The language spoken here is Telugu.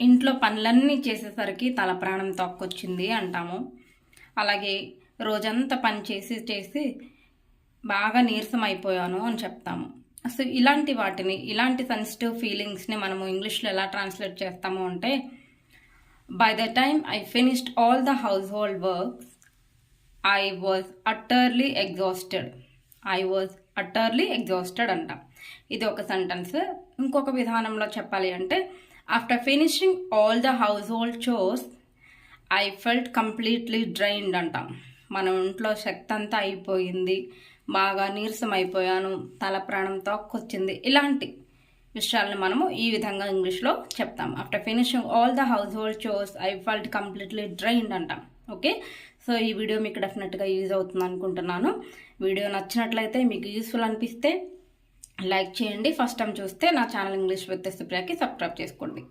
ఇంట్లో పనులన్నీ చేసేసరికి తల ప్రాణం తొక్కొచ్చింది అంటాము. అలాగే రోజంతా పని చేసి చేసి బాగా నీరసం అయిపోయాను అని చెప్తాము. సో ఇలాంటి వాటిని ఇలాంటి సెన్సిటివ్ ఫీలింగ్స్ని మనము ఇంగ్లీష్లో ఎలా ట్రాన్స్లేట్ చేస్తాము అంటే by the time I finished all the household works I was utterly exhausted I was utterly exhausted అంట. ఇది ఒక సెంటెన్స్ ఇంకొక విధానంలో చెప్పాలి అంటే after finishing all the household chores I felt completely drained అంటాం. మన ఇంట్లో శక్తి అంతా అయిపోయింది. బాగా నీరసం అయిపోయాను. తల ప్రాణం తోక్కొచ్చింది. ఇలాంటి విషయాలను మనము ఈ విధంగా ఇంగ్లీష్లో చెప్తాం. After finishing all the household chores I felt completely drained అంటాం. ఓకే సో ఈ వీడియో మీకు డెఫినెట్గా యూజ్ అవుతుంది అనుకుంటున్నాను. వీడియో నచ్చినట్లయితే మీకు యూస్ఫుల్ అనిపిస్తే లైక్ చేయండి. ఫస్ట్ టైం చూస్తే నా ఛానల్ ఇంగ్లీష్ విత్ సుప్రియాకి సబ్స్క్రైబ్ చేసుకోండి.